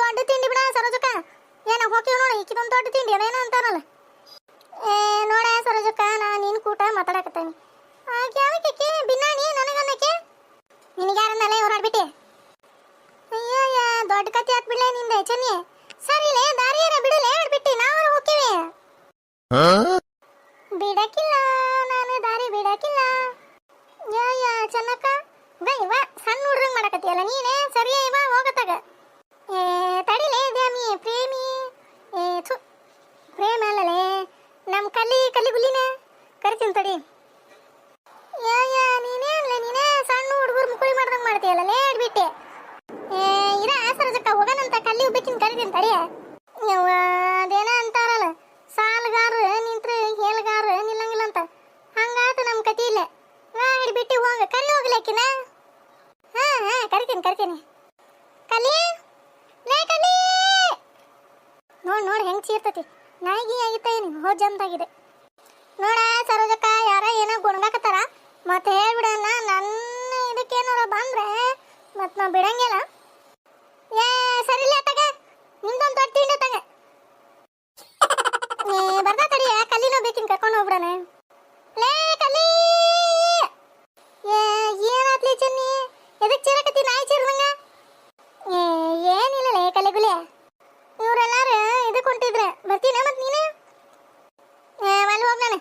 ದೊಡ್ಡ ತಿಂಡಿ ಬಿಡ ಸರೋಜಕ್ಕ. ಏನ ಹೋಗಿವ್ ನೋಡಿ, ಈಕಿದೊಂದು ದೊಡ್ಡ ತಿಂಡಿ ಅದೇನೋ ಅಂತಾರಲ್ಲ ಏ, ನೋಡ ಸರೋಜಕ್ಕ, ನಾ ನಿನ್ನ ಕೂಟ ಮಾತಾಡಕತ್ತೇನಿ. ಆಕೆ ಯಾವಕ್ಕೆ ಬಿನ್ನಾಣಿ, ನನಗನ್ನಕ್ಕೆ? ನಿನಗೆ ಯಾರನ್ನಲ್ಲ ಅಯ್ಯೋ ಅಯ್ಯಯ್ಯ, ದೊಡ್ಡ ಕತೆ ಹಾಕ್ಬಿಡ್ಲೆ ನಿಂದ, ಚೆನ್ನಿ. ಸರಿಲೇ, ದಾರಿಯರ ಬಿಡಲೇ ಬಿಟ್ಟಿ ನಾವು ಹೋಗ್ತೀವಿ ನಾನು ದಾರಿ ಬಿಡಕ್ಕಿಲ್ಲ ಯಾ ಚೆನ್ನಕ್ಕ ಬಾ ಇವ ಸಣ್ಣ ಹುಡ್ರಂಗ್ ಮಾಡಕತ್ತಿಯಲ್ಲ ನೀನೇ ಸರಿ ಇವ ಹೋಗತ್ತಾಗ. ಏ ತಡಿಲೇ ದ್ಯಾಮಿ ಪ್ರೇಮಿ. ಏ ಥು ಪ್ರೇಮ ಅಲ್ಲಲೇ. ನಮ್ಮ ಕಲ್ಲಿ ಕಲ್ಲಿ ಗುಲ್ಲಿನ ಕರಿತೀನಿ ತಡಿ. ಯಾ ಯಾ ನೀನೇ ಅಲ್ಲ ನೀನೇ ಸಣ್ಣ ಹುಡುಗರು ಮುಕುಳಿ ಮಾಡ್ತೀಯ ಮಾಡ್ತೀಯಲ್ಲ ಲೇಡ್ ಬಿಟ್ಟೆ. ಏ ಇರ ಆಸರಜಕ್ಕ ಹೋಗನಂತ ಕಲ್ಲಿ ಉಬ್ಬೇಕಿನ ಕರಿತೀನಿ ತಡಿ. ಯವ್ವ, ಅದೇನ ಅಂತಾರಲ್ಲ ಸಾಲಗಾರ ನಿಂತ್ರ ಹೇಲ್ಗಾರ ನಿಲ್ಲಂಗಿಲ್ಲ ಅಂತ ಹಂಗಾತ ನಮ್ಮ ಕತಿ ಇಲ್ಲ ನಾ ಹಿಡ್ಬಿಟ್ಟು ಹೋಗ ಕರಿ ಹೋಗ್ಲಿಕ್ಕಿನ ಹಾ ಹಾ ಕರಿತೀನಿ ಕಲಿ, ಲೇ ಕಲಿ. ನೋಡ್ ನೋಡ್, ಹೆಂಗ್ ಚೀರ್ತತಿ. ನಾಯಿಗಿ ಆಗಿತ್ತ ಏನು ಹೋದ್ ಜಂತಾಗಿದೆ ನೋಡ, ಸರೋಜಕ್ಕ, ಯಾರ ಏನೋ ಗುಣಗಾಕತ್ತಾರ. ಮತ್ತೆ ಹೇಳ್ಬಿಡಲ್ಲ ನನ್ನ ಇದಕ್ಕೇನಾರ ಬಂದ್ರೆ ಮತ್ ನಾ ಬಿಡಂಗಿಲ್ಲ. ಏ, ಸರಿಲ್ಲ, ತಗ. ನಿಂದೊಂದು ದೊಡ್ಡ ತಿಂಡಿ ತಗ. ಏ, ಬರ್ದ ತಡಿ ಕಲ್ಲಿನೋ ಬೇಕಿನ್ ಕರ್ಕೊಂಡು ಹೋಗ್ಬಿಡನೆ ಲೇ ಕಲ್ಲಿ ಏ ಏನಾತ್ಲಿ ಚೆನ್ನಿ ಎದಕ್ ಚೀರಕತ್ತಿ ನಾಯಿ ಚೀರ್ದಂಗ ಏ ಏನಿಲ್ಲ ಲೇ ಕಲೆಗುಲೆ ಇವ್ರೆಲ್ಲಾರು ಇದಕ್ಕೆ ಹೊಂಟಿದ್ರೆ ಬರ್ತೀನ ಮತ್ ನೀನು ಏ ಅಲ್ಲಿ ಹೋಗ್ ನಾನು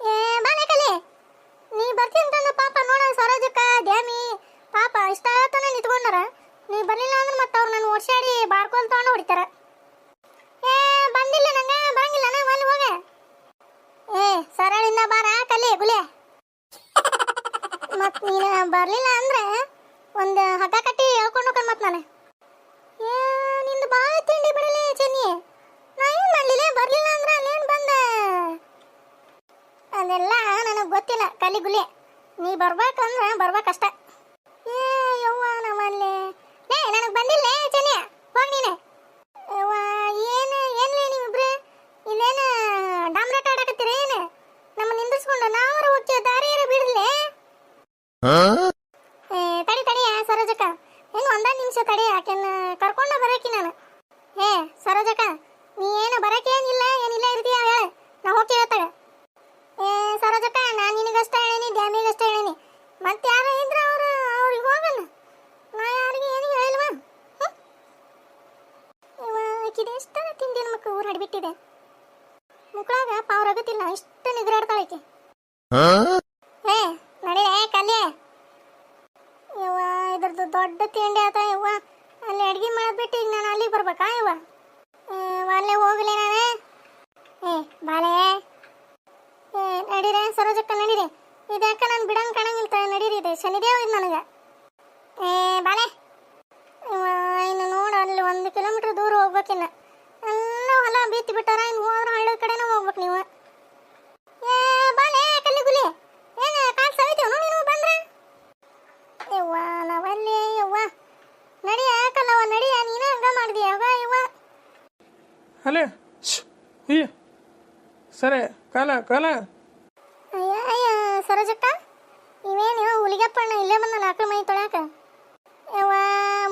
ಏ ಬಾಲೆ ಕಲೆ ನೀ ಬರ್ತೀನಿ ಅಂತಂದು ಪಾಪ ನೋಡ ಸರೋಜಕ್ಕ ದ್ಯಾಮಿ ಪಾಪ ಇಷ್ಟ ತನ ನಿಂತ್ಕೊಂಡಾರ ನೀ ಬರ್ಲಿಲ್ಲ ಅಂದ್ರೆ ಮತ್ತೆ ಅವ್ರು ನನ್ನ ಓಡ್ಸಾಡಿ ಬಾರ್ಕೊಲ್ ತಗೊಂಡು ಹೊಡಿತಾರ ಏ ಬಂದಿಲ್ಲ ನಂಗೆ ಬರಂಗಿಲ್ಲ ನಾ ಅಲ್ಲಿ ಹೋಗ ಏ ಸರಳಿಂದ ಬಾರ ಕಲಿ ಗುಲೆ ಮತ್ ನೀನು ಬರ್ಲಿಲ್ಲ ಅಂದ್ರೆ ಒಂದು ಹಗ್ಗ ಕಟ್ಟಿ ಹೇಳ್ಕೊಂಡು ಹೋಗ್ತಾನೆ ಮತ್ ನಾನು ಏ ನಿಂದು ಬಾಳ ತಿಂಡಿ ಬಿಡಲಿ ಚೆನ್ನಿ ನಾ ಏನ್ ಮಾಡ್ಲಿಲ್ಲ ಬರ್ಲಿಲ್ಲ ಅಂದ್ರೆ ಅಲ್ಲೇನ್ ಬಂದ ಅದೆಲ್ಲ ನನಗೆ ಗೊತ್ತಿಲ್ಲ ಕಲಿಗುಲಿ. ನೀ ಬರ್ಬೇಕಂದ್ರೆ ಬರ್ಬೇಕಷ್ಟ ಏ ಯವ್ವ ನಮ್ಮಲ್ಲಿ ಏ ನನಗೆ ಬಂದಿಲ್ಲ ಚೆನ್ನಿ ಹೋಗ್ ನೀನೆ ಯವ್ವ ಏನು ಏನ್ಲೇ ನೀವಿಬ್ರು ಇಲ್ಲೇನ ಡಾಮ್ರಾಟ ಆಡಕತ್ತೀರ ಏನು ನಮ್ಮ ನಿಂದಿಸ್ಕೊಂಡು ನಾವರ ಹೋಗ್ತೀವಿ ದಾರಿಯರ ಬಿಡ್ಲೇ ಏ ತಡಿ ತಡಿ ಸರೋಜಕ್ಕ ಏನು ಒಂದ ನಿಮಿಷ ತಡಿ ಆಕೆನ ಕರ್ಕೊಂಡ ಬರಕಿ ನಾನು ಏ ಸರೋಜಕ್ಕ ನೀ ಏನು ಬರಕೇನಿಲ್ಲ ಏನಿಲ್ಲ ಇರ್ತೀಯ ಹೇಳ ನಾ ಹೋಗ್ತೀವಿ ತಗ ಏ ಸರೋಜಕ್ಕ ನಾನು ನಿನಗಷ್ಟ ಹೇಳೀನಿ ಡ್ಯಾಮಿಗಷ್ಟ ಹೇಳೀನಿ ಮತ್ತೆ ಯಾರು ಇದ್ರ ಅವ್ರು ಅವ್ರಿಗೆ ಹೋಗಣ ನಾ ಯಾರಿಗೆ ಏನು ಹೇಳಿಲ್ವಾ ಆಕಿದೆ ಇಷ್ಟ ಹಡ್ಬಿಟ್ಟಿದೆ ಮುಕ್ಕಳಾಗ ಪಾವ್ರ ಆಗುತ್ತಿಲ್ಲ ಇಷ್ಟ ನಿದ್ರೆ ಆಕೆ ಏ ನಡಿ ಕಲ್ಲೆ ಯವ್ವ ಇದ್ರದ್ದು ದೊಡ್ಡ ತಿಂಡಿ ಆತ ಯವ್ವ. ಅಲ್ಲಿ ಅಡ್ಗೆ ಮಾಡಿಬಿಟ್ಟು ಈಗ ನಾನು ಅಲ್ಲಿಗೆ ಬರ್ಬೇಕಾ ಯವ್ವ? ಅಲ್ಲೇ ಹೋಗ್ಲಿ ನಾನೇ. ಏ ಬಾಳೆ ಏ ನಡೀರೆ ಸರೋಜಕ್ಕ ನಡೀರಿ. ಇದ್ಯಾಕ ನಾನು ಬಿಡಂಗ್ ಕಾಣಂಗಿಲ್ಲ ನಡೀರಿ ಇದೆ. ಶನಿದೇವ ಇದು ನನಗೆ. ಏ ಬಾಲೆ ಯವ್ವ, ಇನ್ನು ನೋಡು ಅಲ್ಲಿ ಒಂದು ಕಿಲೋಮೀಟ್ರ್ ದೂರ ಹೋಗ್ಬೇಕಿನ್ನ ಎಲ್ಲ ಹೊಲ ಬೀತಿ ಬಿಟ್ಟಾರ ಇನ್ನು ಹೋದ್ರೆ ಹಳ್ಳಿ ಕಡೆನೇ ಹೋಗ್ಬೇಕು ನೀವು ಏ ಬಾಲೆ ಕಲ್ಲಿಗುಲಿ ಏನ ಕಾಲ್ ಸವಿತೇವನು ನೀನು ಬಂದ್ರೆ ಯವ್ವ ನಾವಲ್ಲಿ ಯವ್ವ ನಡಿಯ ಕಲ್ಲವ ನಡಿಯ ನೀನ ಹಂಗ ಮಾಡಿದ್ಯ ಯವ್ವ ಯವ್ವ ಅಲೆ ಈ! ಸರಿ, ಕಾಲ ಕಾಲ! ಅಯ್ಯ ಅಯ್ಯ, ಸರೋಜಕ್ಕ, ಇವೇನು ಹುಲಿಗಪ್ಪಣ್ಣ ಇಲ್ಲೇ ಬಂದಲ್ಲ ಆಕಳ ಮೈ ತೊಳ್ಯಾಕ? ಯವ್ವ,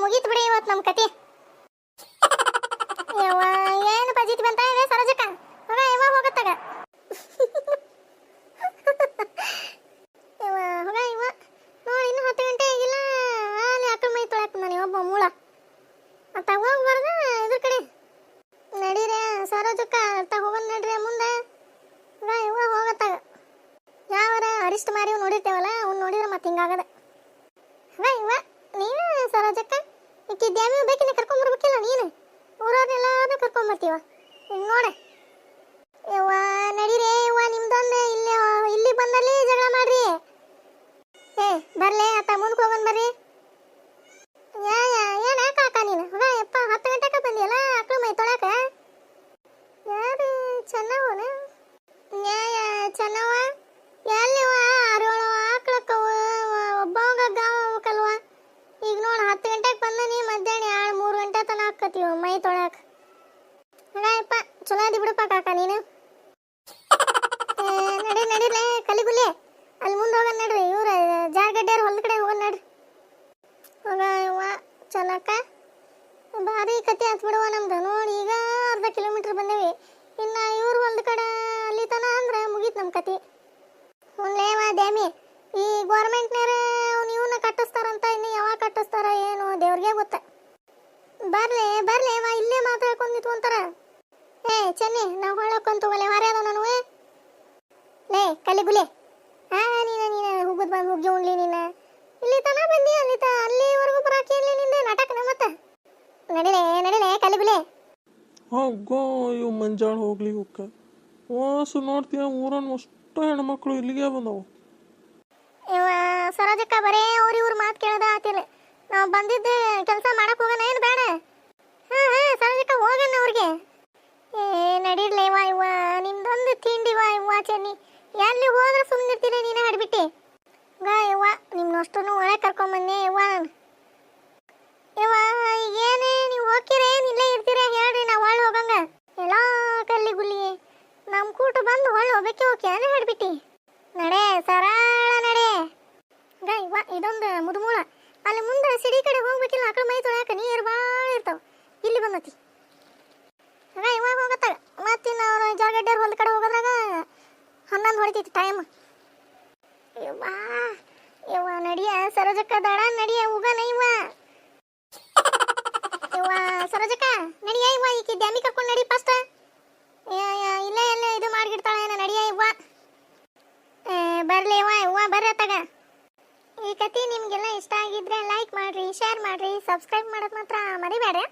ಮುಗೀತು ಬಿಡಿ ಇವತ್ತು ನಮ್ಮ ಕತೆ ಯವ್ವ, ಏನು ಪಜಿತಿ ಬಂತ ಇದೆ ಸರೋಜಕ್ಕ ಹೋಗ ಯವ್ವ ಹೋಗತ್ತಾಗ ಯವ್ವ ಹೋಗ ಯವ್ವ ನೋಡಿ ಇನ್ನೂ ಹತ್ತು ಗಂಟೆ ಆಗಿಲ್ಲ ಅಲ್ಲಿ ಆಕಳ ಮೈ ತೊಳ್ಯಾಕ ನಾನು ಒಬ್ಬ ಮೂಳ ಅತ್ತ ಹೋಗ್ಬಾರ್ದ ಇದ್ರ ಕಡೆ ನಡೀರಿ ಸರೋಜಕ್ಕ ಅತ್ತ ಹೋಗೋಣ ನಡ್ರಿ ಮುಂದೆ ಹೋಗ ಯವ್ವ ಹೋಗತ್ತಾಗ ಯಾವರ ಅರಿಷ್ಟ ಮಾರಿ ನೋಡಿರ್ತೇವಲ್ಲ, ಅವ್ನು ನೋಡಿದ್ರೆ ಮತ್ತೆ ಹಿಂಗಾಗದ. ಅವ ಇವ ನೀನು ಸರೋಜಕ್ಕ? ಈಕೆ ದ್ಯಾಮಿ ಬೇಕಿನ ಕರ್ಕೊಂಬರ್ಬೇಕಿಲ್ಲ ನೀನು? ಊರವ್ರನ್ನೆಲ್ಲಾರು ಕರ್ಕೊಂಬರ್ತೀವ ನೋಡ. ಯವ್ವ, ನಡೀರಿ, ಯವ್ವ, ನಿಮ್ದೊಂದು ಇಲ್ಲಿ ಇಲ್ಲಿ ಬಂದಲ್ಲಿ ಜಗಳ ಮಾಡ್ರಿ. ಏ, ಬರ್ಲೇ, ಆತ ಮುಂದಕ್ಕೆ ಹೋಗೋಣ ಬರ್ರಿ. ಹಾಕತ್ತೀವ ಮೈ ತೊಳಕ. ಹಾಗಪ್ಪ ಚಲೋ ಅದಿ ಬಿಡಪ್ಪ ಕಾಕ ನೀನು. ನಡಿ ನಡಿಲೇ ಕಲಿಗುಲಿ ಅಲ್ಲಿ ಮುಂದೆ ಹೋಗೋಣ ನಡ್ರಿ, ಇವ್ರ, ಜಾರ್ಗಡ್ಡೆಯವ್ರ ಹೊಲದ ಕಡೆ ಹೋಗೋಣ ನಡ್ರಿ. ಹೋಗ ಯವ್ವ ಚಲಕ್ಕ. ಬಾರಿ ಕತೆ ಹತ್ ಬಿಡುವ ನಮ್ದು. ನೋಡಿ, ಈಗ ಅರ್ಧ ಕಿಲೋಮೀಟರ್ ಬಂದೇವಿ. ಇನ್ನ ಇವ್ರ ಹೊಲದ ಕಡೆ ಅಲ್ಲಿ ತನ ಅಂದ್ರೆ ಮುಗೀತು ನಮ್ಮ ಕತೆ ಒಂದ್ಲೇವ ಡ್ಯಾಮಿ ಈ ಗೌರ್ಮೆಂಟ್ನವ್ರೆ ಅವ್ನು ಇವನ್ನ ಕಟ್ಟಿಸ್ತಾರಂತ ಇನ್ನು ಯಾವಾಗ ಕಟ್ಟಿಸ್ತಾರ ಏನು ದೇವ್ರಿಗೆ ಗೊತ್ತ ಬರ್ಲಿ ಬರ್ಲಿ ವಾ ಇಲ್ಲೇ ಮಾತಾಡ್ಕೊಂಡು ನಿಂತ್ಕೊಂತಾರ ಏ ಚೆನ್ನಿ ನಾವು ಹೊಳಕೊಂತ ಒಲೆ ಹೊರೆ ಅದ ನಾನು ಲೇ ಕಲಿಗುಲೆ ಹಾ ನೀನ ನೀನ ಹೋಗುದ್ ಬಂದು ಹೋಗಿ ಉಣ್ಲಿ ನೀನ. ಇಲ್ಲಿ ತನ ಬಂದಿ ಅಲ್ಲಿ ತ ಅಲ್ಲಿವರೆಗೂ ಬರಾಕಿ ಇಲ್ಲಿ ನಿಂದೆ ನಾಟಕನ ಮತ್ತೆ. ನಡಿಲೆ ನಡಿಲೆ ಕಲಿಗುಲೆ ಹೋಗೋ ಇವು ಮಂಜಾಳ ಹೋಗ್ಲಿ ಹುಕ್ಕ. ವಾಸು ನೋಡ್ತೀಯ ಊರನ್ನು ಅಷ್ಟು ಹೆಣ್ಮಕ್ಳು ಇಲ್ಲಿಗೆ ಬಂದವು. ಇವ ಸರೋಜಕ್ಕ ಬರೇ ಅವ್ರ ಇವ್ರ ಮಾತು ಕೇಳದ ಆತಿಲ್ಲ ನಾವು ಬಂದಿದ್ದೆ ಕೆಲಸ ಮಾಡಕ್ ಹೋಗೋಣ ಏನು ಬೇಡ ಹಾ ಹಾ ಸರೋಜಕ್ಕ ಹೋಗೋಣ ಅವ್ರಿಗೆ ಏ ನಡೀರ್ಲಿ ವಾ ಇವ ನಿಮ್ದೊಂದು ಚೆನ್ನಿ ಎಲ್ಲಿ ಹೋದ್ರೆ ಸುಮ್ಮನಿರ್ತೀನಿ ನೀನು ಹಾಡ್ಬಿಟ್ಟಿ. ಗಾ ಇವ್ವ ನಿಮ್ನಷ್ಟನ್ನು ಒಳಗೆ ಕರ್ಕೊಂಬಂದೆ ಯವ್ವ ನಾನು. ಯವ್ವ ಏನೇ ನೀವು ಹೋಗ್ತೀರ ಏನಿಲ್ಲೇ ಇರ್ತೀರ, ಹೇಳ್ರಿ ನಾವು ಹೊಳ್ಳಿ ಹೋಗಂಗ. ಎಲ್ಲ ಕಲ್ಲಿ ಗುಲ್ಲಿ. ನಮ್ಮ ಕೂಟ ಬಂದು ಹೊಳ್ಳಿ ಹೋಗ್ಬೇಕೆ ಹೋಗಿ ಅಂದ್ರೆ ಹಡ್ಬಿಟ್ಟಿ. ನಡೆ, ಸರಳ ನಡೆ. ಗಾ ಇವ್ವ ಇದೊಂದು ಮುದುಮೂಳ. ಅಲ್ಲಿ ಮುಂದೆ ಸಿಡಿ ಕಡೆ ಹೋಗ್ಬೇಕಿಲ್ಲ, ಆ ಕಡೆ ಮೈ ತೊಳ್ಯಾಕ ನೀರು ಭಾಳ ಇರ್ತಾವ. ಇಲ್ಲಿ ಬಂದತಿ. ಆಗ ಇವಾಗ ಹೋಗತ್ತಾಗ. ಮತ್ತಿನ್ನು ಅವ್ರು ಜಾಗಡ್ಡರ್ ಹೊಲ ಕಡೆ ಹೋಗೋದ್ರಾಗ ಟೈಮ್ ಇವ್ವ ಯವ್ವ, ನಡಿಯ, ಸರೋಜಕ್ಕ ದಡ ನಡಿಯ ಹೋಗಣ ಇವ್ವ. ಇವ್ವ ಸರೋಜಕ್ಕ, ನಡಿಯ ಇವ ಈಕಿ ಡ್ಯಾಮಿ ಕರ್ಕೊಂಡು ನಡಿ ಫಸ್ಟ್ ಇಲ್ಲ ಎಲ್ಲ ಇದು ಮಾಡಿಗಿಡ್ತಾಳ ಏನ ನಡಿಯ ಇವ್ವ. ಬರ್ಲಿ ಇವ ಇವ್ವ ಬರತ್ತಾಗ ತಗ ಈ ಕತೆ ನಿಮಗೆಲ್ಲ ಇಷ್ಟ ಆಗಿದ್ರೆ ಲೈಕ್ ಮಾಡ್ರಿ ಶೇರ್ ಮಾಡ್ರಿ ಸಬ್ಸ್ಕ್ರೈಬ್ ಮಾಡೋದು ಮಾತ್ರ ಮರಿಬೇಡ್ರಿ.